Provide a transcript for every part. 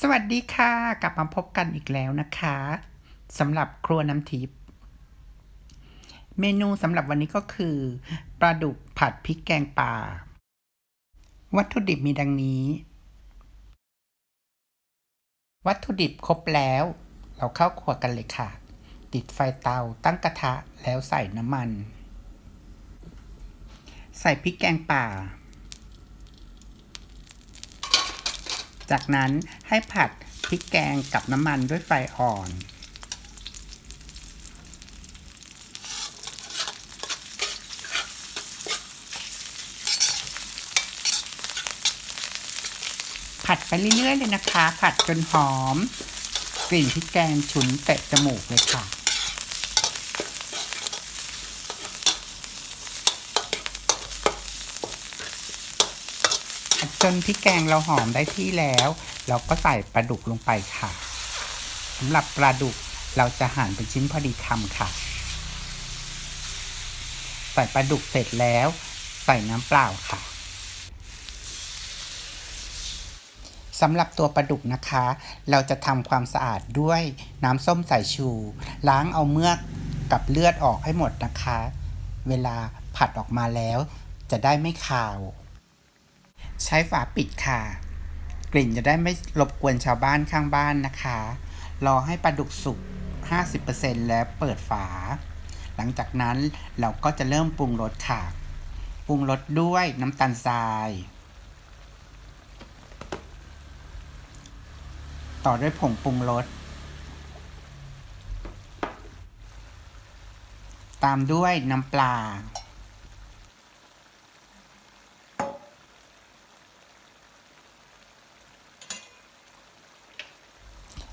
สวัสดีค่ะ กลับมาพบกันอีกแล้วนะคะสำหรับครัวน้ำทิพย์เมนูสำหรับวันนี้ก็คือปลาดุกผัดพริกแกงป่า วัตถุดิบมีดังนี้ วัตถุดิบครบแล้ว เราเข้าครัวกันเลยค่ะ ติดไฟเตาตั้งกระทะแล้วใส่น้ำมัน ใส่พริกแกงป่า จากนั้นให้ผัดพริกแกงกับน้ำมันด้วยไฟอ่อน ผัดไปเรื่อยๆเลยนะคะ ผัดจนหอม กลิ่นพริกแกงฉุนเตะจมูกเลยค่ะ จนพริกแกงเราหอมได้ที่แล้ว เราก็ใส่ปลาดุกลงไปค่ะสำหรับปลาดุกเราจะหั่นเป็นชิ้นพอดีคำค่ะ ใส่ปลาดุกเสร็จแล้ว ใส่น้ำเปล่าค่ะสำหรับตัวปลาดุกนะคะ เราจะทำความสะอาดด้วยน้ำส้มสายชู ล้างเอาเมือกกับเลือดออกให้หมดนะคะ เวลาผัดออกมาแล้ว จะได้ไม่คาว ใช้ฝาปิดค่ะ กลิ่นจะได้ไม่รบกวนชาวบ้านข้างบ้านนะคะ รอให้ปลาดุกสุก 50%แล้วเปิดฝา หลังจากนั้นเราก็จะเริ่มปรุงรสค่ะ ปรุงรสด้วยน้ำตาลทราย ต่อด้วยผงปรุงรส ตามด้วยน้ำปลา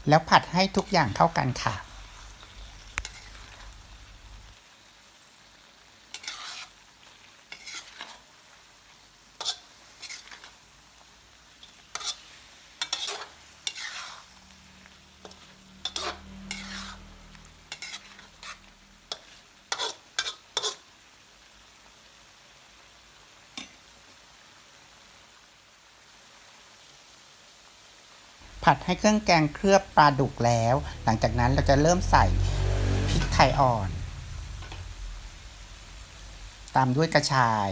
แล้วผัดให้ทุกอย่างเข้ากันค่ะ ผัดให้เครื่องแกงเคลือบปลาดุกแล้ว หลังจากนั้นเราจะเริ่มใส่พริกไทยอ่อน ตามด้วยกระชาย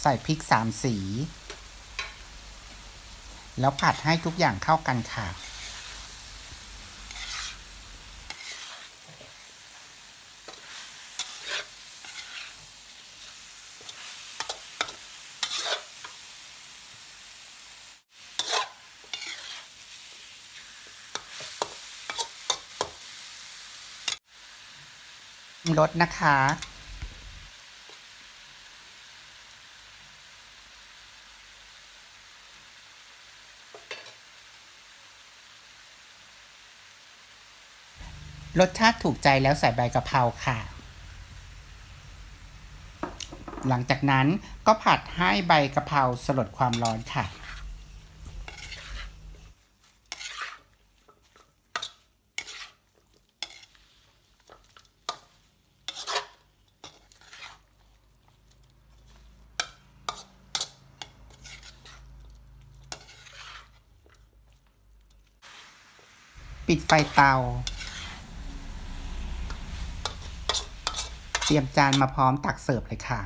ใส่พริกสามสี แล้วผัดให้ทุกอย่างเข้ากันค่ะ รสนะคะ รสชาติถูกใจแล้วใส่ใบกะเพราค่ะ หลังจากนั้นก็ผัดให้ใบกะเพราสลดความร้อนค่ะ ปิดไฟเตา เตรียมจานมาพร้อมตักเสิร์ฟเลยค่ะ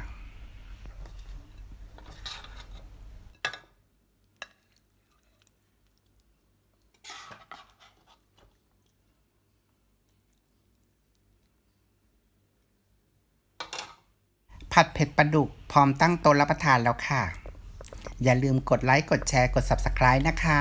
ผัดเผ็ดปลาดุกพร้อมตั้งโต๊ะรับประทานแล้วค่ะ อย่าลืมกดไลค์ กดแชร์ กด Subscribe นะคะ